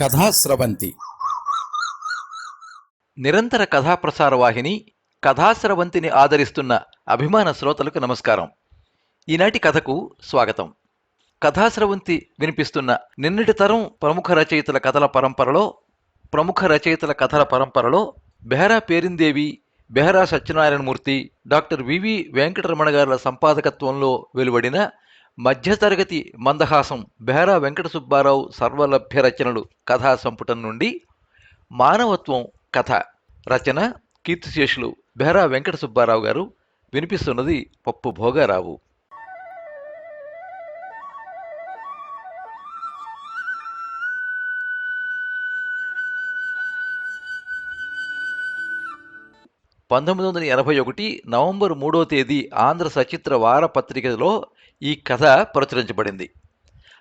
కథాస్రవంతి నిరంతర కథాప్రసార వాహిని కథాస్రవంతిని ఆదరిస్తున్న అభిమాన శ్రోతలకు నమస్కారం. ఈనాటి కథకు స్వాగతం. కథాస్రవంతి వినిపిస్తున్న నిన్నటి తరం ప్రముఖ రచయితల కథల పరంపరలో ప్రముఖ రచయితల కథల పరంపరలో బెహరా పేరిందేవి బెహరా సత్యనారాయణమూర్తి డాక్టర్ వివి వెంకటరమణ గారుల సంపాదకత్వంలో వెలువడిన మధ్యతరగతి మందహాసం బెహరా వెంకట సుబ్బారావు సర్వలభ్య రచనలు కథా సంపుటం నుండి మానవత్వం కథ రచన కీర్తిశేషులు బేరా వెంకట సుబ్బారావు గారు. వినిపిస్తున్నది పప్పు భోగారావు. పంతొమ్మిది వందల ఎనభై ఒకటి నవంబర్ మూడో తేదీ ఆంధ్ర సచిత్ర వారపత్రికలో ఈ కథ ప్రచురించబడింది.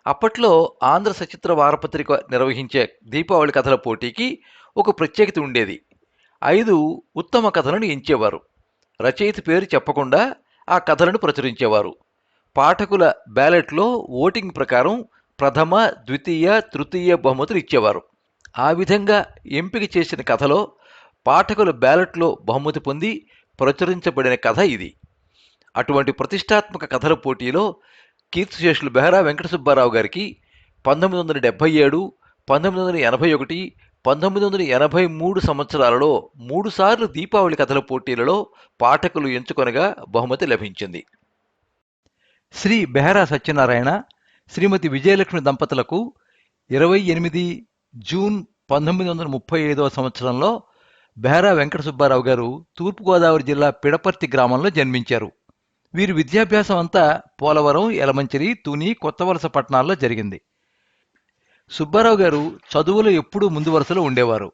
అప్పట్లో ఆంధ్ర సచిత్ర వారపత్రిక నిర్వహించే దీపావళి కథల పోటీకి ఒక ప్రత్యేకత ఉండేది. ఐదు ఉత్తమ కథలను ఎంచేవారు. రచయిత పేరు చెప్పకుండా ఆ కథలను ప్రచురించేవారు. పాఠకుల బ్యాలెట్లో ఓటింగ్ ప్రకారం ప్రథమ ద్వితీయ తృతీయ బహుమతులు ఇచ్చేవారు. ఆ విధంగా ఎంపిక చేసిన కథలో పాఠకుల బ్యాలెట్లో బహుమతి పొంది ప్రచురించబడిన కథ ఇది. అటువంటి ప్రతిష్టాత్మక కథల పోటీలో కీర్తిశేషులు బెహరా వెంకట సుబ్బారావు గారికి పంతొమ్మిది వందల డెబ్భై ఏడు పంతొమ్మిది వందల ఎనభై ఒకటి పంతొమ్మిది వందల ఎనభై మూడు సంవత్సరాలలో మూడుసార్లు దీపావళి కథల పోటీలలో పాఠకులు ఎంచుకొనగా బహుమతి లభించింది. శ్రీ బెహరా సత్యనారాయణ శ్రీమతి విజయలక్ష్మి దంపతులకు ఇరవై ఎనిమిది జూన్ పంతొమ్మిది వందల ముప్పై ఐదవ సంవత్సరంలో బెహరా వెంకట సుబ్బారావు గారు తూర్పుగోదావరి జిల్లా పిడపర్తి గ్రామంలో జన్మించారు. వీరి విద్యాభ్యాసం అంతా పోలవరం యలమంచిలి తుని కొత్తవలస పట్టణాల్లో జరిగింది. సుబ్బారావు గారు చదువులో ఎప్పుడూ ముందు వరుసలో ఉండేవారు.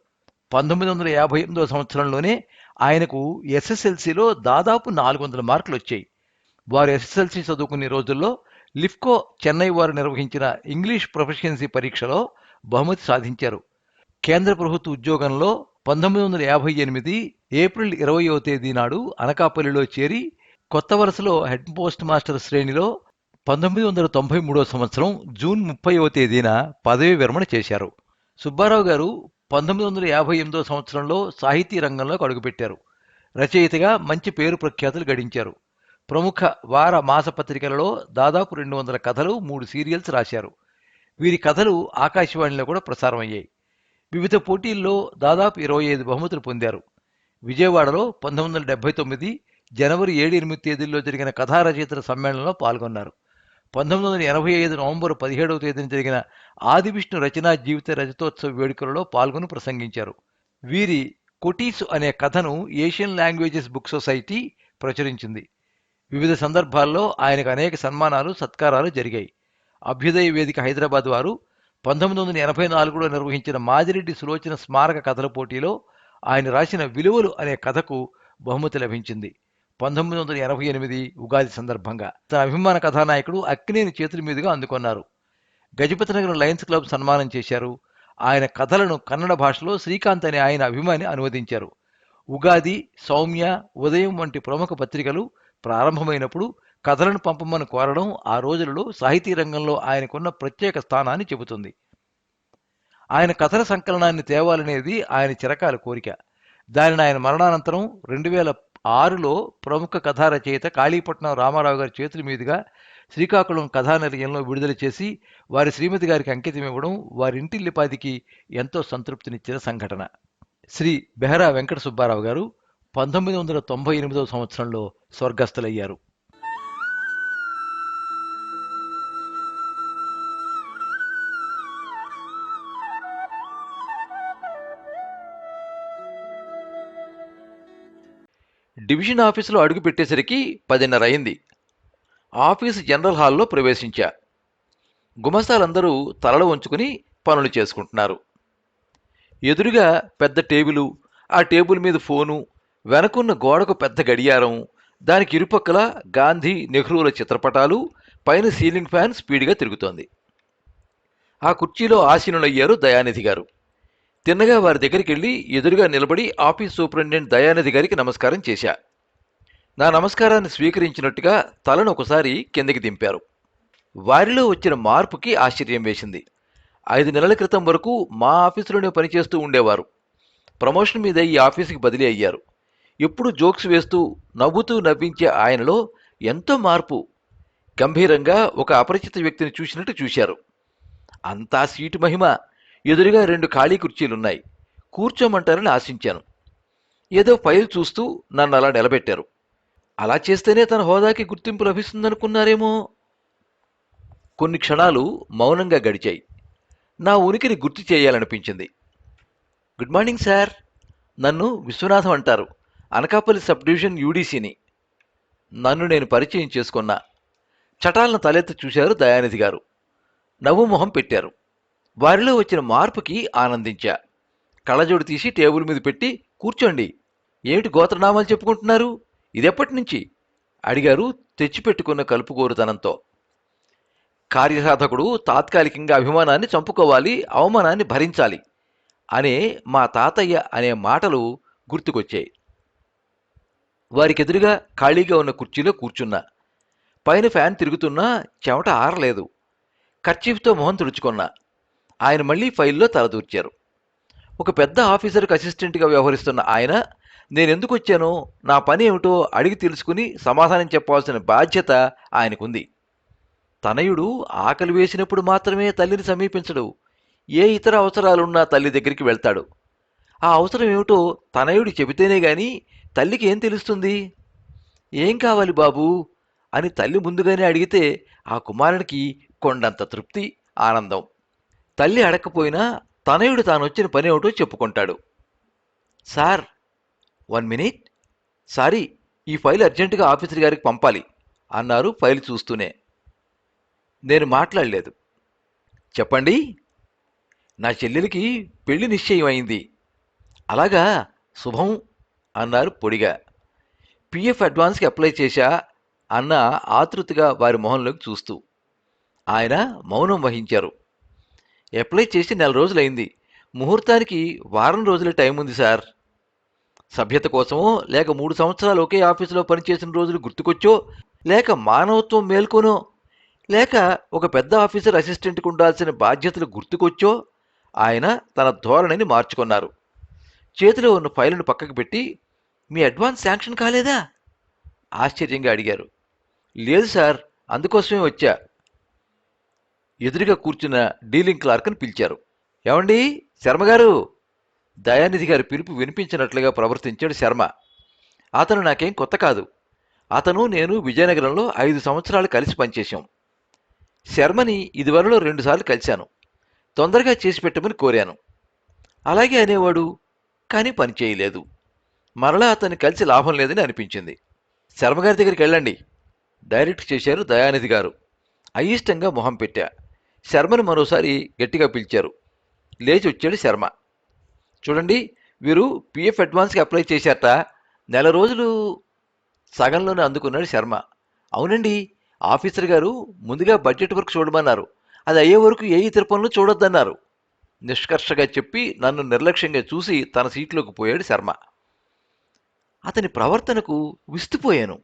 పంతొమ్మిది వందల యాభై ఎనిమిదో సంవత్సరంలోనే ఆయనకు ఎస్ఎస్ఎల్సిలో దాదాపు నాలుగు వందల మార్కులు వచ్చాయి వారు ఎస్ఎస్ఎల్సి చదువుకునే రోజుల్లో లిఫ్కో చెన్నై వారు నిర్వహించిన ఇంగ్లీష్ ప్రొఫెషియన్సీ పరీక్షలో బహుమతి సాధించారు. కేంద్ర ప్రభుత్వ ఉద్యోగంలో పంతొమ్మిది వందల యాభై ఎనిమిది ఏప్రిల్ ఇరవయో తేదీ నాడు అనకాపల్లిలో చేరి కొత్త వరుసలో హెడ్ పోస్ట్ మాస్టర్ శ్రేణిలో పంతొమ్మిది వందల తొంభై మూడో సంవత్సరం జూన్ ముప్పైవ తేదీన పదవీ విరమణ చేశారు. సుబ్బారావు గారు పంతొమ్మిది వందల యాభై ఎనిమిదో సంవత్సరంలో సాహితీ రంగంలోకి అడుగుపెట్టారు. రచయితగా మంచి పేరు ప్రఖ్యాతులు గడించారు. ప్రముఖ వార మాసపత్రికలలో దాదాపు రెండు వందల కథలు మూడు సీరియల్స్ రాశారు. వీరి కథలు ఆకాశవాణిలో కూడా ప్రసారమయ్యాయి. వివిధ పోటీల్లో దాదాపు ఇరవై ఐదు బహుమతులు పొందారు. విజయవాడలో పంతొమ్మిది వందల డెబ్బై తొమ్మిది జనవరి ఏడు ఎనిమిది తేదీల్లో జరిగిన కథా రచయితల సమ్మేళనంలో పాల్గొన్నారు. పంతొమ్మిది వందల ఎనభై ఐదు నవంబర్ పదిహేడవ తేదీన జరిగిన ఆదివిష్ణు రచనా జీవిత రజతోత్సవ వేడుకలలో పాల్గొని ప్రసంగించారు. వీరి కొటీస్ అనే కథను ఏషియన్ లాంగ్వేజెస్ బుక్ సొసైటీ ప్రచురించింది. వివిధ సందర్భాల్లో ఆయనకు అనేక సన్మానాలు సత్కారాలు జరిగాయి. అభ్యుదయ వేదిక హైదరాబాద్ వారు పంతొమ్మిది వందల ఎనభై నాలుగులో నిర్వహించిన మాదిరెడ్డి సులోచన స్మారక కథల పోటీలో ఆయన రాసిన విలువలు అనే కథకు బహుమతి లభించింది. పంతొమ్మిది వందల ఎనభై ఎనిమిది ఉగాది సందర్భంగా తన అభిమాన కథానాయకుడు అక్కినేని చేతుల మీదుగా అందుకున్నారు. గజపతినగరం లయన్స్ క్లబ్ సన్మానం చేశారు. ఆయన కథలను కన్నడ భాషలో శ్రీకాంత్ అనే ఆయన అభిమాని అనువదించారు. ఉగాది సౌమ్య ఉదయం వంటి ప్రముఖ పత్రికలు ప్రారంభమైనప్పుడు కథలను పంపమని కోరడం ఆ రోజులలో సాహితీ రంగంలో ఆయనకున్న ప్రత్యేక స్థానాన్ని చెబుతుంది. ఆయన కథల సంకలనాన్ని తేవాలనేది ఆయన చిరకాల కోరిక. దానిని ఆయన మరణానంతరం రెండు వేల ఆరులో ప్రముఖ కథా రచయిత కాళీపట్నం రామారావు గారి చేతుల మీదుగా శ్రీకాకుళం కథానిలయంలో విడుదల చేసి వారి శ్రీమతి గారికి అంకితం ఇవ్వడం వారి ఇంటిల్లిపాదికి ఎంతో సంతృప్తినిచ్చిన సంఘటన. శ్రీ బెహరా వెంకట సుబ్బారావు గారు పంతొమ్మిది వందల తొంభై ఎనిమిదవ సంవత్సరంలో స్వర్గస్థులయ్యారు. డివిజన్ ఆఫీసులో అడుగు పెట్టేసరికి పదిన్నర అయింది. ఆఫీసు జనరల్ హాల్లో ప్రవేశించా. గుమస్తాలందరూ తలలు ఉంచుకుని పనులు చేసుకుంటున్నారు. ఎదురుగా పెద్ద టేబులు ఆ టేబుల్ మీద ఫోను వెనకున్న గోడకు పెద్ద గడియారం దానికి ఇరుపక్కల గాంధీ నెహ్రూల చిత్రపటాలు పైన సీలింగ్ ఫ్యాన్ స్పీడ్గా తిరుగుతోంది. ఆ కుర్చీలో ఆసీనులయ్యారు దయానిధి గారు. తిన్నగా వారి దగ్గరికి వెళ్ళి ఎదురుగా నిలబడి ఆఫీస్ సూపరింటెండెంట్ దయానిధి గారికి నమస్కారం చేశా. నా నమస్కారాన్ని స్వీకరించినట్టుగా తలను ఒకసారి కిందకి దింపారు. వారిలో వచ్చిన మార్పుకి ఆశ్చర్యం వేసింది. ఐదు నెలల క్రితం వరకు మా ఆఫీసులోనే పనిచేస్తూ ఉండేవారు. ప్రమోషన్ మీద ఈ ఆఫీసుకి బదిలీ అయ్యారు. ఎప్పుడు జోక్స్ వేస్తూ నవ్వుతూ నవ్వించే ఆయనలో ఎంతో మార్పు. గంభీరంగా ఒక అపరిచిత వ్యక్తిని చూసినట్టు చూశారు. అంతా సీటు మహిమ. ఎదురుగా రెండు ఖాళీ కుర్చీలున్నాయి. కూర్చోమంటారని ఆశించాను. ఏదో ఫైల్ చూస్తూ నన్ను అలా నిలబెట్టారు. అలా చేస్తేనే తన హోదాకి గుర్తింపు లభిస్తుందనుకున్నారేమో. కొన్ని క్షణాలు మౌనంగా గడిచాయి. నా ఉనికిని గుర్తు చేయాలనిపించింది. Good morning sir. నన్ను విశ్వనాథం అంటారు. అనకాపల్లి సబ్ డివిజన్ యూడీసీని. నన్ను నేను పరిచయం చేసుకున్నా. చటాలను తలెత్తి చూశారు దయానిధి గారు. నవ్వు మొహం పెట్టారు. వారిలో వచ్చిన మార్పుకి ఆనందించా. కళ్ళజోడు తీసి టేబుల్ మీద పెట్టి కూర్చోండి. ఏమిటి గోత్రనామాలు చెప్పుకుంటున్నారు? ఇదెప్పటి నుంచి? అడిగారు తెచ్చిపెట్టుకున్న కలుపుకోరుతనంతో. కార్యసాధకుడు తాత్కాలికంగా అభిమానాన్ని చంపుకోవాలి అవమానాన్ని భరించాలి అనే మా తాతయ్య అనే మాటలు గుర్తుకొచ్చాయి. వారికెదురుగా ఖాళీగా ఉన్న కుర్చీలో కూర్చున్నా. పైన ఫ్యాన్ తిరుగుతున్నా చెమట ఆరలేదు. కర్చీఫ్తో మొహం తుడుచుకున్నా. ఆయన మళ్ళీ ఫైల్లో తలదూర్చారు. ఒక పెద్ద ఆఫీసర్కి అసిస్టెంట్గా వ్యవహరిస్తున్న ఆయన నేనెందుకు వచ్చానో నా పని ఏమిటో అడిగి తెలుసుకుని సమాధానం చెప్పాల్సిన బాధ్యత ఆయనకుంది. తనయుడు ఆకలి వేసినప్పుడు మాత్రమే తల్లిని సమీపించడు. ఏ ఇతర అవసరాలున్నా తల్లి దగ్గరికి వెళ్తాడు. ఆ అవసరం ఏమిటో తనయుడు చెబితేనే గాని తల్లికి ఏం తెలుస్తుంది? ఏం కావాలి బాబూ? అని తల్లి ముందుగానే అడిగితే ఆ కుమారునికి కొండంత తృప్తి ఆనందం. తల్లి అడగకపోయినా తనయుడు తాను వచ్చిన పని ఏమిటో చెప్పుకుంటాడు. Sir one minute. సారీ ఈ ఫైల్ అర్జెంటుగా ఆఫీసర్ గారికి పంపాలి అన్నారు ఫైల్ చూస్తూనే. నేను మాట్లాడలేదు. చెప్పండి. నా చెల్లెలికి పెళ్ళి నిశ్చయం అయింది అలాగా శుభం అన్నారు పొడిగా. పిఎఫ్ అడ్వాన్స్కి అప్లై చేశా అన్న ఆతృతగా వారి మొహంలోకి చూస్తూ. ఆయన మౌనం వహించారు. అప్లై చేసి నెల రోజులైంది. ముహూర్తానికి వారం రోజుల టైం ఉంది సార్ సభ్యత కోసమో లేక మూడు సంవత్సరాలు ఒకే ఆఫీసులో పనిచేసిన రోజులు గుర్తుకొచ్చో లేక మానవత్వం మేల్కొనో లేక ఒక పెద్ద ఆఫీసర్ అసిస్టెంట్కి ఉండాల్సిన బాధ్యతలు గుర్తుకొచ్చో ఆయన తన ధోరణిని మార్చుకున్నారు. చేతిలో ఉన్న ఫైలును పక్కకు పెట్టి మీ అడ్వాన్స్ శాంక్షన్ కాలేదా? ఆశ్చర్యంగా అడిగారు. లేదు సార్ అందుకోసమే వచ్చా. ఎదురుగా కూర్చున్న డీలింగ్ క్లార్క్ని పిలిచారు. ఏమండి? శర్మగారు దయానిధి గారి పిలుపు వినిపించినట్లుగా ప్రవర్తించాడు శర్మ. అతను నాకేం కొత్త కాదు. అతను నేను విజయనగరంలో ఐదు సంవత్సరాలు కలిసి పనిచేశాం. శర్మని ఇదివరలో రెండుసార్లు కలిశాను. తొందరగా చేసి పెట్టమని కోరాను. అలాగే అనేవాడు కానీ పని చేయలేదు. మరలా అతన్ని కలిసి లాభం లేదని అనిపించింది. శర్మగారి దగ్గరికి వెళ్ళండి. డైరెక్ట్ చేశారు దయానిధి గారు. అయిష్టంగా మొహం పెట్టా. శర్మను మరోసారి గట్టిగా పిలిచారు. లేచి వచ్చాడు శర్మ. చూడండి వీరు పిఎఫ్ అడ్వాన్స్కి అప్లై చేశారట. నెల రోజులు సగంలోనే అందుకున్నాడు శర్మ. అవునండి ఆఫీసర్ గారు ముందుగా బడ్జెట్ వర్క్ చూడమన్నారు. అది అయ్యే వరకు ఏ ఇతర పనులు చూడొద్దన్నారు. నిష్కర్షగా చెప్పి నన్ను నిర్లక్ష్యంగా చూసి తన సీట్లోకి పోయాడు శర్మ. అతని ప్రవర్తనకు విస్తుపోయాను.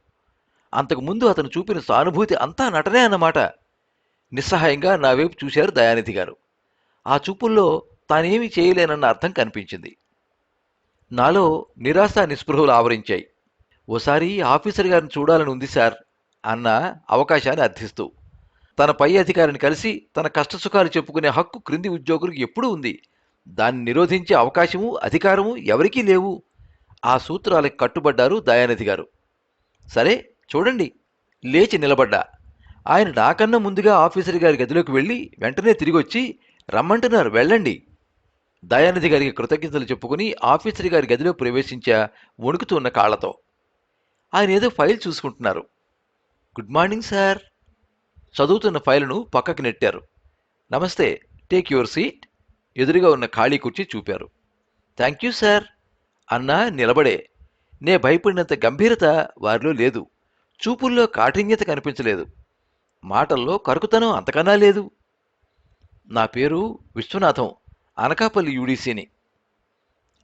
అంతకుముందు అతను చూపిన సానుభూతి అంతా నటనే అన్నమాట. నిస్సహాయంగా నా వైపు చూశారు దయానిధి గారు. ఆ చూపుల్లో తానేమీ చేయలేనన్న అర్థం కనిపించింది. నాలో నిరాశ నిస్పృహలు ఆవరించాయి. ఓసారి ఆఫీసర్ గారిని చూడాలని ఉంది సార్ అన్న అవకాశాన్ని అర్థిస్తూ తన పై అధికారిని కలిసి తన కష్టసుఖాలు చెప్పుకునే హక్కు క్రింది ఉద్యోగులకు ఎప్పుడూ ఉంది. దాన్ని నిరోధించే అవకాశము అధికారము ఎవరికీ లేవు. ఆ సూత్రాలకు కట్టుబడ్డారు దయానిధి గారు. సరే చూడండి. లేచి నిలబడ్డా. ఆయన నాకన్నా ముందుగా ఆఫీసర్ గారి గదిలోకి వెళ్ళి వెంటనే తిరిగి వచ్చి రమ్మంటున్నారు వెళ్ళండి. దయానిధి గారికి కృతజ్ఞతలు చెప్పుకుని ఆఫీసర్ గారి గదిలో ప్రవేశించా వణుకుతున్న కాళ్ళతో ఆయన ఏదో ఫైల్ చూసుకుంటున్నారు. Good morning sir. చదువుతున్న ఫైలును పక్కకి నెట్టారు. నమస్తే టేక్ యువర్ సీట్. ఎదురుగా ఉన్న ఖాళీ కుర్చీ చూపారు. Thank you sir. అన్నా నిలబడే. నే భయపడినంత గంభీరత వారిలో లేదు. చూపుల్లో కాఠిన్యత కనిపించలేదు. మాటల్లో కరుకుతనం అంతకన్నా లేదు. నా పేరు Viswanatham Anakapalli యూడీసీని.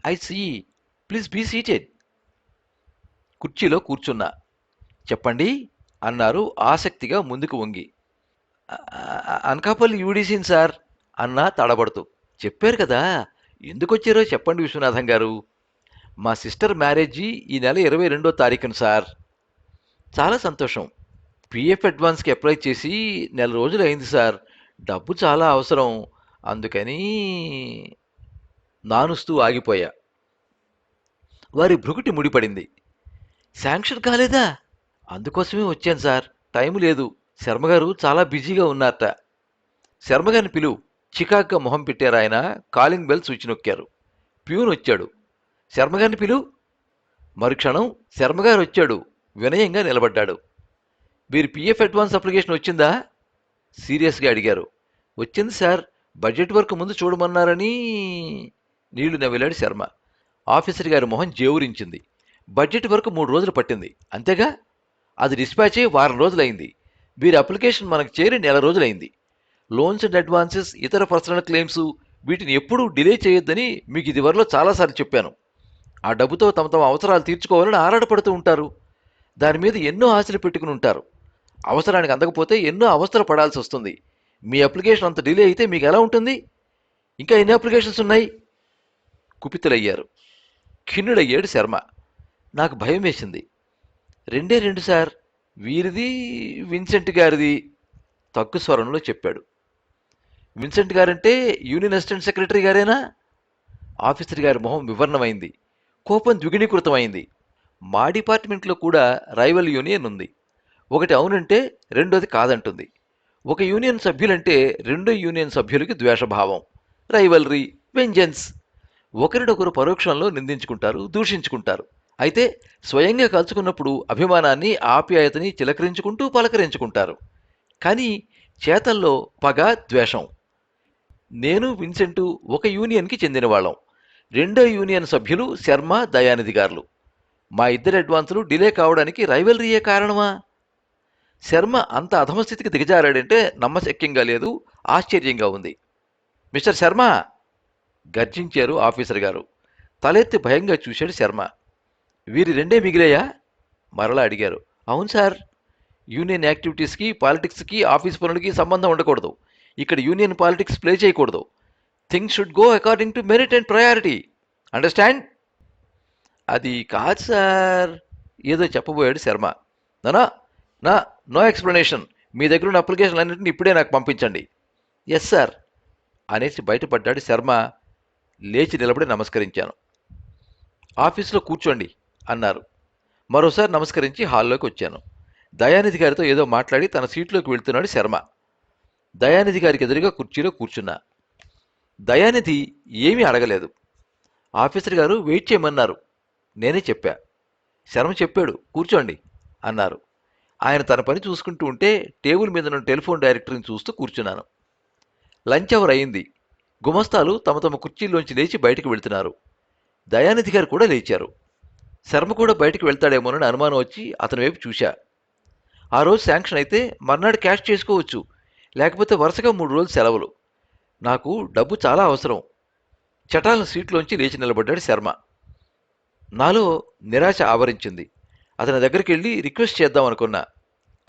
I see please be seated. కుర్చీలో కూర్చున్నా. చెప్పండి అన్నారు ఆసక్తిగా ముందుకు వంగి. అనకాపల్లి యూడీసీని సార్ అన్నా తడబడుతూ. చెప్పారు కదా ఎందుకొచ్చారో చెప్పండి విశ్వనాథం గారు. మా సిస్టర్ మ్యారేజీ ఈ నెల ఇరవై రెండో తారీఖున సార్. చాలా సంతోషం. పిఎఫ్ అడ్వాన్స్కి అప్లై చేసి నెల రోజులు అయింది సార్. డబ్బు చాలా అవసరం. అందుకని నానుస్తూ ఆగిపోయా. వారి భృగుటి ముడిపడింది. శాంక్షన్ కాలేదా? అందుకోసమే వచ్చాను సార్. టైం లేదు. శర్మగారు చాలా బిజీగా ఉన్నారట. శర్మగారిని పిలువు చికాగ్గా మొహం పెట్టారు ఆయన. కాలింగ్ బెల్ స్విచ్ నొక్కారు. ప్యూన్ వచ్చాడు. శర్మగారిని పిలువు మరుక్షణం శర్మగారు వచ్చాడు. వినయంగా నిలబడ్డాడు. మీరు పిఎఫ్ అడ్వాన్స్ అప్లికేషన్ వచ్చిందా? సీరియస్గా అడిగారు. వచ్చింది సార్. బడ్జెట్ వర్క్ ముందు చూడమన్నారని నీళ్ళు నవ్విలాడు శర్మ. ఆఫీసర్ గారి మొహం జేవురించింది. బడ్జెట్ వరకు మూడు రోజులు పట్టింది. అంతేగా? అది డిస్పాచ్ అయ్యి వారం రోజులైంది. వీరి అప్లికేషన్ మనకు చేరి నెల రోజులైంది. లోన్స్ అండ్ అడ్వాన్సెస్ ఇతర పర్సనల్ క్లెయిమ్స్ వీటిని ఎప్పుడూ డిలే చేయొద్దని మీకు ఇదివరలో చాలాసార్లు చెప్పాను. ఆ డబ్బుతో తమ తమ అవసరాలు తీర్చుకోవాలని ఆరాటపడుతూ ఉంటారు. దాని మీద ఎన్నో ఆశలు పెట్టుకుని ఉంటారు. అవసరానికి అందకపోతే ఎన్నో అవసర పడాల్సి వస్తుంది. మీ అప్లికేషన్ అంత డిలే అయితే మీకు ఎలా ఉంటుంది? ఇంకా ఎన్ని అప్లికేషన్స్ ఉన్నాయి? కుపితులయ్యారు. ఖిన్నుడయ్యాడు శర్మ. నాకు భయం వేసింది. రెండే రెండు సార్. వీరిది విన్సెంట్ గారిది తగ్గు స్వరంలో చెప్పాడు. విన్సెంట్ గారంటే యూనియన్ అసిస్టెంట్ సెక్రటరీ గారేనా? ఆఫీసర్ గారి మొహం వివరణమైంది. కోపం ద్విగుణీకృతమైంది. మా డిపార్ట్మెంట్లో కూడా రైవల్ యూనియన్ ఉంది. ఒకటి అవునంటే రెండోది కాదంటుంది. ఒక యూనియన్ సభ్యులంటే రెండో యూనియన్ సభ్యులకి ద్వేషభావం రైవల్రీ వెంజెన్స్. ఒకరినొకరు పరోక్షంలో నిందించుకుంటారు దూషించుకుంటారు. అయితే స్వయంగా కలుసుకున్నప్పుడు అభిమానాన్ని ఆప్యాయతని చిలకరించుకుంటూ పలకరించుకుంటారు. కానీ చేతల్లో పగ ద్వేషం. నేను విన్సెంటు ఒక యూనియన్కి చెందిన వాళ్ళం రెండో యూనియన్ సభ్యులు శర్మ దయానిధి గారులు. మా ఇద్దరి అడ్వాన్సులు డిలే కావడానికి రైవల్రీయే కారణమా? శర్మ అంత అధమస్థితికి దిగజారాడంటే నమ్మశక్యంగా లేదు ఆశ్చర్యంగా ఉంది. మిస్టర్ శర్మ! గర్జించారు ఆఫీసర్ గారు. తలెత్తి భయంగా చూశాడు శర్మ. వీరి రెండే మిగిలాయా? మరలా అడిగారు. అవును సార్. యూనియన్ యాక్టివిటీస్కి పాలిటిక్స్కి ఆఫీస్ పనులకి సంబంధం ఉండకూడదు. ఇక్కడ యూనియన్ పాలిటిక్స్ ప్లే చేయకూడదు. Things should go according to merit and priority. Understand? అది కాదు సార్. ఏదో చెప్పబోయాడు శర్మ. నానా నా నో ఎక్స్ప్లెనేషన్ మీ దగ్గర ఉన్న అప్లికేషన్ అన్నింటిని ఇప్పుడే నాకు పంపించండి. ఎస్ సార్ అనేసి బయటపడ్డాడు శర్మ. లేచి నిలబడి నమస్కరించాను. ఆఫీసులో కూర్చోండి అన్నారు. మరోసారి నమస్కరించి హాల్లోకి వచ్చాను. దయానిధి గారితో ఏదో మాట్లాడి తన సీట్లోకి వెళ్తున్నాడు శర్మ. దయానిధి గారికి ఎదురుగా కుర్చీలో కూర్చున్నా. దయానిధి ఏమీ అడగలేదు. ఆఫీసర్ గారు వెయిట్ చేయమన్నారు. నేనే చెప్పా. శర్మ చెప్పాడు కూర్చోండి అన్నారు. ఆయన తన పని చూసుకుంటూ ఉంటే టేబుల్ మీద ఉన్న టెలిఫోన్ డైరెక్టరీని చూస్తూ కూర్చున్నాను. లంచ్ అవర్ అయింది. గుమస్తాలు తమ తమ కుర్చీల్లోంచి లేచి బయటకు వెళ్తున్నారు. దయానిధి గారు కూడా లేచారు. శర్మ కూడా బయటకు వెళ్తాడేమోనని అనుమానం వచ్చి అతని వైపు చూశా. ఆ రోజు శాంక్షన్ అయితే మర్నాడు క్యాష్ చేసుకోవచ్చు. లేకపోతే వరుసగా మూడు రోజులు సెలవులు. నాకు డబ్బు చాలా అవసరం. చటాలను సీట్లోంచి లేచి నిలబడ్డాడు శర్మ. నాలో నిరాశ ఆవరించింది. అతని దగ్గరికి వెళ్ళి రిక్వెస్ట్ చేద్దాం అనుకున్నా.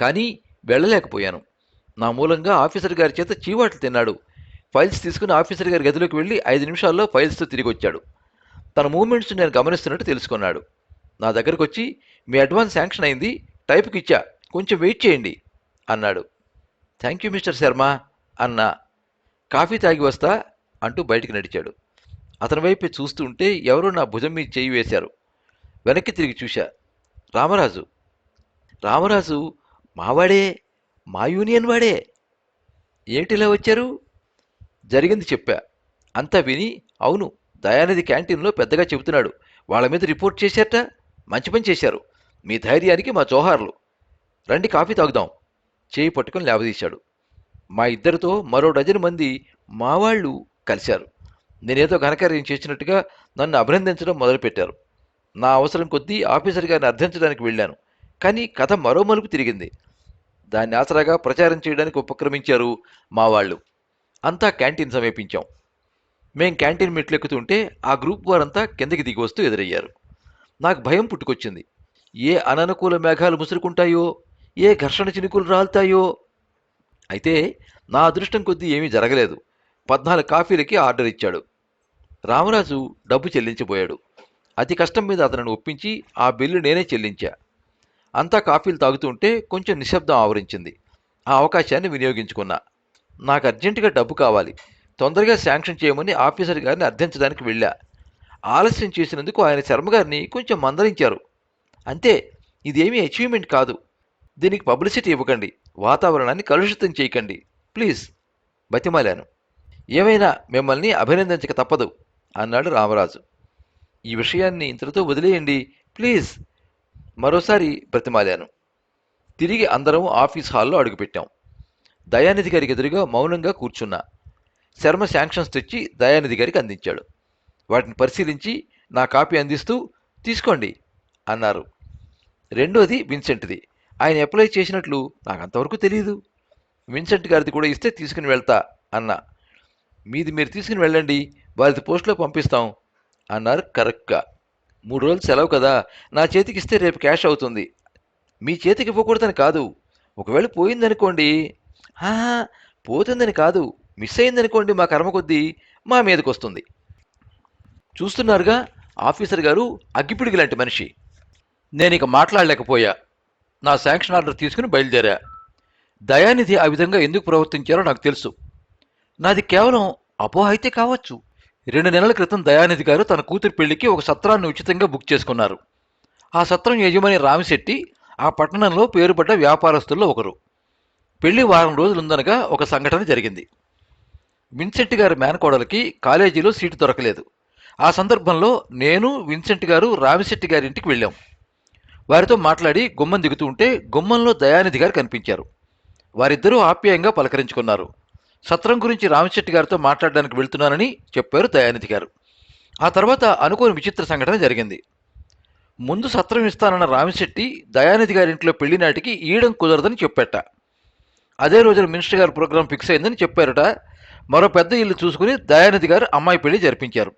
కానీ వెళ్ళలేకపోయాను. నా మూలంగా ఆఫీసర్ గారి చేత చీవాట్లు తిన్నాడు. ఫైల్స్ తీసుకుని ఆఫీసర్ గారి గదిలోకి వెళ్ళి ఐదు నిమిషాల్లో ఫైల్స్తో తిరిగి వచ్చాడు. తన మూమెంట్స్ నేను గమనిస్తున్నట్టు తెలుసుకున్నాడు. నా దగ్గరకు వచ్చి మీ అడ్వాన్స్ శాంక్షన్ అయింది. టైప్కి ఇచ్చా. కొంచెం వెయిట్ చేయండి. అన్నాడు. థ్యాంక్ యూ మిస్టర్ శర్మ అన్నా. కాఫీ తాగి వస్తా అంటూ బయటికి నడిచాడు. అతని వైపే చూస్తూ ఉంటే ఎవరో నా భుజం మీద చేయి వేశారు. వెనక్కి తిరిగి చూశా. రామరాజు. రామరాజు మావాడే మా యూనియన్ వాడే. ఏమిటిలా వచ్చారు? జరిగింది చెప్పా. అంతా విని అవును దయానిధి క్యాంటీన్లో పెద్దగా చెబుతున్నాడు. వాళ్ళ మీద రిపోర్ట్ చేశారట మంచి పని చేశారు. మీ ధైర్యానికి మా జోహార్లు. రండి కాఫీ తాగుదాం. చేయి పట్టుకొని లేవదీశాడు. మా ఇద్దరితో మరో డజన్ మంది మావాళ్ళు కలిశారు. నేనేదో ఘనకార్యం చేసినట్టుగా నన్ను అభినందించడం మొదలుపెట్టారు. నా అవసరం కొద్దీ ఆఫీసర్ గారిని అర్థించడానికి వెళ్ళాను. కానీ కథ మరో మలుపు తిరిగింది. దాన్ని ఆసరాగా ప్రచారం చేయడానికి ఉపక్రమించారు మా వాళ్ళు. అంతా క్యాంటీన్ సమీపించాం. మేం క్యాంటీన్ మెట్లు ఎక్కుతుంటే ఆ గ్రూప్ వారంతా కిందకి దిగి వస్తూ ఎదురయ్యారు. నాకు భయం పుట్టుకొచ్చింది. ఏ అననుకూల మేఘాలు ముసురుకుంటాయో ఏ ఘర్షణ చినుకులు రాలుతాయో. అయితే నా అదృష్టం కొద్దీ ఏమీ జరగలేదు. పద్నాలుగు కాఫీలకి ఆర్డర్ ఇచ్చాడు. రామరాజు డబ్బు చెల్లించిపోయాడు అతి కష్టం మీద అతనిని ఒప్పించి ఆ బిల్లు నేనే చెల్లించా. అంతా కాఫీలు తాగుతుంటే కొంచెం నిశ్శబ్దం ఆవరించింది. ఆ అవకాశాన్ని వినియోగించుకున్నా. నాకు అర్జెంటుగా డబ్బు కావాలి. తొందరగా శాంక్షన్ చేయమని ఆఫీసర్ గారిని అర్థించడానికి వెళ్ళా. ఆలస్యం చేసినందుకు ఆయన శర్మ గారిని కొంచెం మందరించారు అంతే ఇదేమీ అచీవ్మెంట్ కాదు. దీనికి పబ్లిసిటీ ఇవ్వకండి. వాతావరణాన్ని కలుషితం చేయకండి. ప్లీజ్ బతిమాలాను. ఏమైనా మిమ్మల్ని అభినందించక తప్పదు అన్నాడు రామరాజు. ఈ విషయాన్ని ఇంతటితో వదిలేయండి. ప్లీజ్. మరోసారి బ్రతిమాలాను. తిరిగి అందరం ఆఫీస్ హాల్లో అడుగుపెట్టాం. దయానిధి గారికి ఎదురుగా మౌనంగా కూర్చున్నా. శర్మ శాంక్షన్స్ తెచ్చి దయానిధి గారికి అందించాడు. వాటిని పరిశీలించి నా కాపీ అందిస్తూ తీసుకోండి అన్నారు. రెండోది విన్సెంట్ది. ఆయన అప్లై చేసినట్లు నాకు అంతవరకు తెలియదు విన్సెంట్ గారిది కూడా ఇస్తే తీసుకుని వెళ్తా అన్నా. మీది మీరు తీసుకుని వెళ్ళండి. వారిది పోస్టులో పంపిస్తాం. అన్నారు కరెక్ట్గా మూడు రోజులు సెలవు కదా నా చేతికి ఇస్తే రేపు క్యాష్ అవుతుంది. మీ చేతికి ఇవ్వకూడదని కాదు. ఒకవేళ పోయిందనుకోండి పోతుందని కాదు. మిస్ అయిందనుకోండి మా కర్మ కొద్దీ మా మీదకి వస్తుంది చూస్తున్నారుగా ఆఫీసర్ గారు అగ్గిపిడిగి లాంటి మనిషి. నేను ఇక మాట్లాడలేకపోయా. నా శాంక్షన్ ఆర్డర్ తీసుకుని బయలుదేరా. దయానిధి ఆ విధంగా ఎందుకు ప్రవర్తించారో నాకు తెలుసు. నాది కేవలం అపోహ అయితే కావచ్చు. రెండు నెలల క్రితం దయానిధి గారు తన కూతురు పెళ్ళికి ఒక సత్రాన్ని ఉచితంగా బుక్ చేసుకున్నారు. ఆ సత్రం యజమాని రామిశెట్టి ఆ పట్టణంలో పేరుపడ్డ వ్యాపారస్తుల్లో ఒకరు. పెళ్ళి వారం రోజులుందనగా ఒక సంఘటన జరిగింది. విన్సెంట్ గారి మేనకోడలకి కాలేజీలో సీటు దొరకలేదు. ఆ సందర్భంలో నేను విన్సెంట్ గారు రామిశెట్టి గారి ఇంటికి వెళ్ళాం. వారితో మాట్లాడి గుమ్మం దిగుతూ ఉంటే గుమ్మంలో దయానిధి గారు కనిపించారు. వారిద్దరూ ఆప్యాయంగా పలకరించుకున్నారు. సత్రం గురించి రామశెట్టి గారితో మాట్లాడడానికి వెళ్తున్నానని చెప్పారు దయానిధి గారు. ఆ తర్వాత అనుకోని విచిత్ర సంఘటన జరిగింది. ముందు సత్రం ఇస్తానన్న రామశెట్టి దయానిధి గారి ఇంట్లో పెళ్ళి నాటికి ఈయడం కుదరదని చెప్పాట. అదే రోజున మినిస్టర్ గారు ప్రోగ్రాం ఫిక్స్ అయిందని చెప్పారట. మరో పెద్ద ఇల్లు చూసుకుని దయానిధి గారు అమ్మాయి పెళ్ళి జరిపించారు.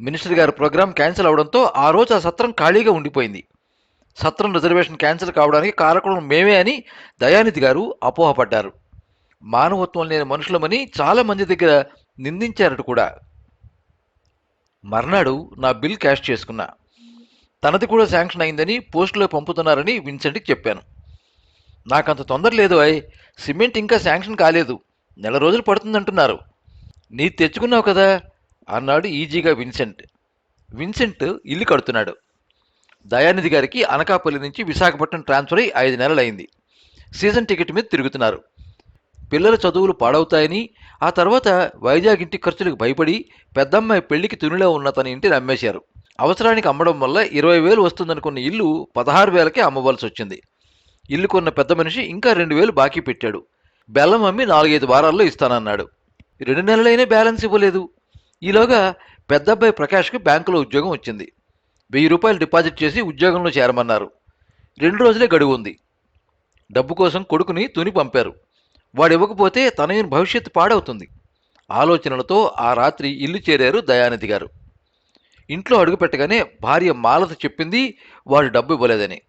మినిస్టర్ గారి ప్రోగ్రాం క్యాన్సిల్ అవడంతో ఆ రోజు ఆ సత్రం ఖాళీగా ఉండిపోయింది. సత్రం రిజర్వేషన్ క్యాన్సిల్ కావడానికి కారకులం మేమే అని దయానిధి గారు అపోహపడ్డారు. మానవత్వం లేని మనుషులమని చాలా మంది దగ్గర నిందించారట కూడా. మర్నాడు నా బిల్ క్యాష్ చేసుకున్నా. తనది కూడా శాంక్షన్ అయిందని పోస్టులో పంపుతున్నారని విన్సెంట్కి చెప్పాను. నాకంత తొందర లేదు అయ్ సిమెంట్ ఇంకా శాంక్షన్ కాలేదు. నెల రోజులు పడుతుందంటున్నారు. నీ తెచ్చుకున్నావు కదా అన్నాడు ఈజీగా విన్సెంట్. విన్సెంట్ ఇల్లు కడుతున్నాడు. దయానిధి గారికి అనకాపల్లి నుంచి విశాఖపట్నం ట్రాన్స్ఫర్ అయి ఐదు నెలలైంది. సీజన్ టికెట్ మీద తిరుగుతున్నారు. పిల్లల చదువులు పాడవుతాయని ఆ తర్వాత వైజాగ్ ఇంటి ఖర్చులకు భయపడి పెద్దమ్మాయి పెళ్ళికి తునిలో ఉన్న తన ఇంటిని అమ్మేశారు అవసరానికి అమ్మడం వల్ల ఇరవై వేలు వస్తుందనుకున్న ఇల్లు పదహారు వేలకే అమ్మవలసి వచ్చింది. ఇల్లు కొన్న పెద్ద మనిషి ఇంకా రెండు వేలు బాకీ పెట్టాడు. బెల్లం అమ్మి నాలుగైదు వారాల్లో ఇస్తానన్నాడు. రెండు నెలలైనా బ్యాలెన్స్ ఇవ్వలేదు. ఈలోగా పెద్దబ్బాయి ప్రకాష్కి బ్యాంకులో ఉద్యోగం వచ్చింది. వెయ్యి రూపాయలు డిపాజిట్ చేసి ఉద్యోగంలో చేరమన్నారు. రెండు రోజులే గడువు ఉంది. డబ్బు కోసం కొడుకుని తుని పంపారు. వాడు ఇవ్వకపోతే తనయుని భవిష్యత్తు పాడవుతుంది. ఆలోచనలతో ఆ రాత్రి ఇల్లు చేరారు దయానిధి గారు. ఇంట్లో అడుగుపెట్టగానే భార్య మాలత చెప్పింది వాడు డబ్బు ఇవ్వలేదని.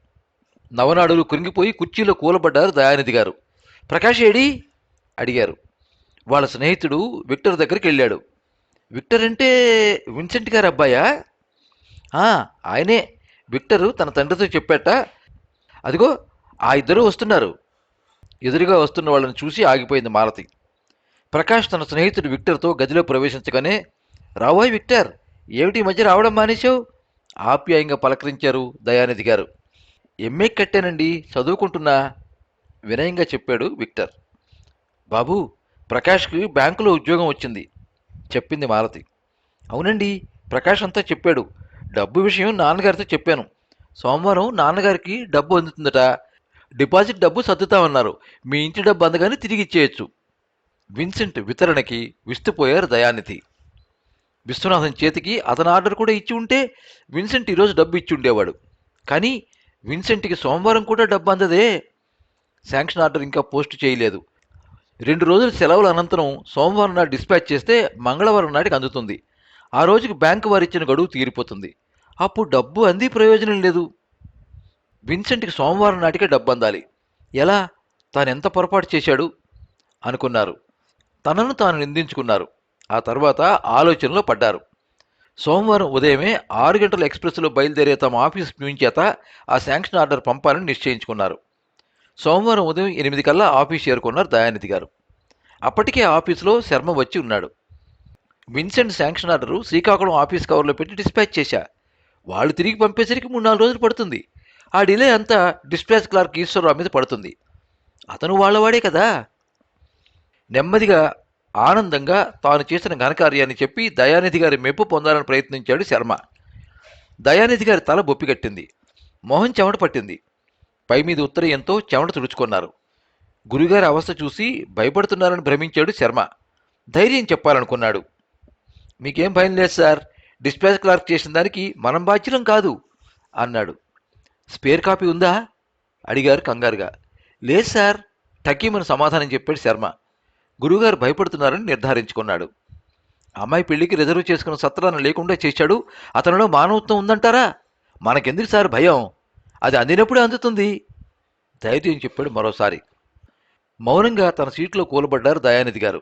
నవనాడులు కృంగిపోయి కుర్చీలో కూలబడ్డారు దయానిధి గారు. ప్రకాష్ ఏడి? అడిగారు. వాళ్ళ స్నేహితుడు విక్టర్ దగ్గరికి వెళ్ళాడు. విక్టర్ అంటే విన్సెంట్ గారు అబ్బాయా? ఆయనే. విక్టరు తన తండ్రితో చెప్పాట. అదిగో ఆ ఇద్దరు వస్తున్నారు. ఎదురుగా వస్తున్న వాళ్ళని చూసి ఆగిపోయింది మాలతి ప్రకాష్ తన స్నేహితుడు విక్టర్తో గదిలో ప్రవేశించగానే రావోయ్ విక్టర్ ఏమిటి మధ్య రావడం మానేశావు? ఆప్యాయంగా పలకరించారు దయానిధి గారు. ఎంఏ కట్టానండి చదువుకుంటున్నా వినయంగా చెప్పాడు విక్టర్. బాబు ప్రకాష్కి బ్యాంకులో ఉద్యోగం వచ్చింది చెప్పింది మాలతి అవునండి ప్రకాష్ అంతా చెప్పాడు. డబ్బు విషయం నాన్నగారితో చెప్పాను. సోమవారం నాన్నగారికి డబ్బు అందుతుందట. డిపాజిట్ డబ్బు సర్దుతామన్నారు. మీ ఇంటి డబ్బు అందగానే తిరిగి ఇచ్చేయచ్చు. విన్సెంట్ వితరణకి విస్తుపోయారు దయానిధి. విశ్వనాథన్ చేతికి అతని ఆర్డర్ కూడా ఇచ్చి ఉంటే విన్సెంట్ ఈరోజు డబ్బు ఇచ్చి ఉండేవాడు. కానీ విన్సెంట్కి సోమవారం కూడా డబ్బు అందదే. శాంక్షన్ ఆర్డర్ ఇంకా పోస్ట్ చేయలేదు. రెండు రోజుల సెలవుల అనంతరం సోమవారం నాడు డిస్పాచ్ చేస్తే మంగళవారం నాటికి అందుతుంది. ఆ రోజుకి బ్యాంకు వారు ఇచ్చిన గడువు తీరిపోతుంది. అప్పుడు డబ్బు అంది ప్రయోజనం లేదు. విన్సెంట్కి సోమవారం నాటికే డబ్బు అందాలి. ఎలా? తాను ఎంత పొరపాటు చేశాడు? అనుకున్నారు. తనను తాను నిందించుకున్నారు. ఆ తర్వాత ఆలోచనలో పడ్డారు. సోమవారం ఉదయమే ఆరు గంటల ఎక్స్ప్రెస్లో బయలుదేరే తమ ఆఫీస్ ప్యూన్ చేత ఆ శాంక్షన్ ఆర్డర్ పంపాలని నిశ్చయించుకున్నారు. సోమవారం ఉదయం ఎనిమిది కల్లా ఆఫీస్ చేరుకున్నారు దయానిధి గారు. అప్పటికే ఆఫీసులో శర్మ వచ్చి ఉన్నాడు. Vincent sanction order Srikakulam office కవర్లో పెట్టి డిస్పాచ్ చేశా. వాళ్ళు తిరిగి పంపేసరికి మూడు నాలుగు రోజులు పడుతుంది. ఆ డిలే అంతా డిస్పాచ్ క్లార్క్ ఈశ్వరరావు మీద పడుతుంది. అతను వాళ్ళవాడే కదా. నెమ్మదిగా ఆనందంగా తాను చేసిన ఘనకార్యాన్ని చెప్పి దయానిధి గారి మెప్పు పొందాలని ప్రయత్నించాడు శర్మ. దయానిధి గారి తల బొప్పిగట్టింది మొహం చెమట పట్టింది. పై మీద ఉత్తరీయంతో చెమట తుడుచుకున్నారు. గురుగారి అవస్థ చూసి భయపడుతున్నారని భ్రమించాడు శర్మ. ధైర్యం చెప్పాలనుకున్నాడు. మీకేం భయం లేదు సార్. డిస్పాచ్ క్లార్క్ చేసిన దానికి మనం బాధ్యులం కాదు అన్నాడు. స్పేర్ కాపీ ఉందా? అడిగారు కంగారుగా. లేదు సార్ టకీమని సమాధానం చెప్పాడు శర్మ. గురువుగారు భయపడుతున్నారని నిర్ధారించుకున్నాడు. అమ్మాయి పెళ్ళికి రిజర్వ్ చేసుకున్న సత్రాన్ని లేకుండా చేశాడు. అతనిలో మానవత్వం ఉందంటారా? మనకెందుకు సార్ భయం? అది అందినప్పుడే అందుతుంది. ధైర్యం చెప్పాడు మరోసారి. మౌనంగా తన సీట్లో కూలబడ్డారు దయానిధి గారు.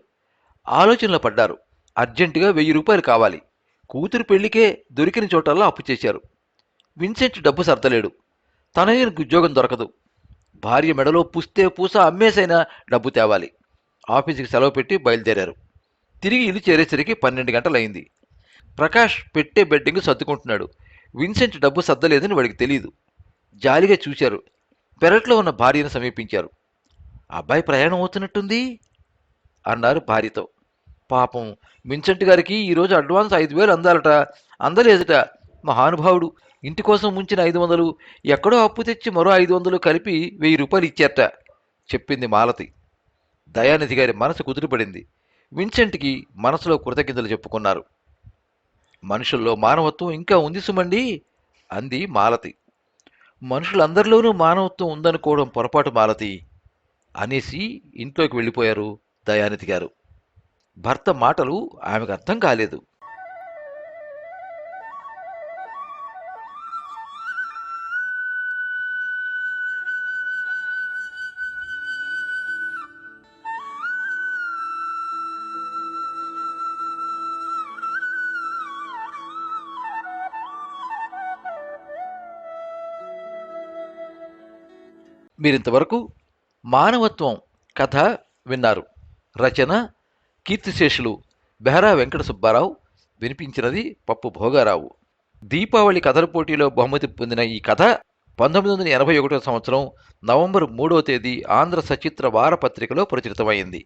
ఆలోచనలో పడ్డారు. అర్జెంటుగా వెయ్యి రూపాయలు కావాలి. కూతురు పెళ్ళికే దొరికిన చోటల్లో అప్పు చేశారు. విన్సెంట్ డబ్బు సర్దలేడు. తనయ్యకు ఉద్యోగం దొరకదు. భార్య మెడలో పుస్తే పూస అమ్మేసైనా డబ్బు తేవాలి. ఆఫీసుకి సెలవు పెట్టి బయలుదేరారు. తిరిగి ఇల్లు చేరేసరికి పన్నెండు గంటలైంది ప్రకాష్ పెట్టే బెడ్డింగ్ సర్దుకుంటున్నాడు. విన్సెంట్ డబ్బు సర్దలేదని వాడికి తెలియదు జాలిగా చూశారు. పెరట్లో ఉన్న భార్యను సమీపించారు. అబ్బాయి ప్రయాణం అవుతున్నట్టుంది? అన్నారు భార్యతో. పాపం విన్సెంట్ గారికి ఈరోజు అడ్వాన్స్ ఐదు వేలు అందాలట అందలేదుట. మహానుభావుడు. ఇంటి కోసం ఉంచిన ఐదు వందలు ఎక్కడో అప్పు తెచ్చి మరో ఐదు వందలు కలిపి వెయ్యి రూపాయలు ఇచ్చారట చెప్పింది మాలతి. దయానిధి గారి మనసు కుదురుపడింది విన్సెంట్కి మనసులో కృతజ్ఞతలు చెప్పుకున్నారు. మనుషుల్లో మానవత్వం ఇంకా ఉంది సుమండి అంది మాలతి. మనుషులందరిలోనూ మానవత్వం ఉందనుకోవడం పొరపాటు మాలతి అనేసి ఇంట్లోకి వెళ్ళిపోయారు దయానిధి గారు. భర్త మాటలు ఆమెకు అర్థం కాలేదు. మీరింతవరకు మానవత్వం కథ విన్నారు. రచన కీర్తిశేషులు బెహరా వెంకట సుబ్బారావు. వినిపించినది పప్పు భోగారావు. దీపావళి కథల పోటీలో బహుమతి పొందిన ఈ కథ పంతొమ్మిది వందల ఎనభై ఒకటో సంవత్సరం నవంబర్ మూడో తేదీ ఆంధ్ర సచిత్ర వారపత్రికలో ప్రచురితమైంది.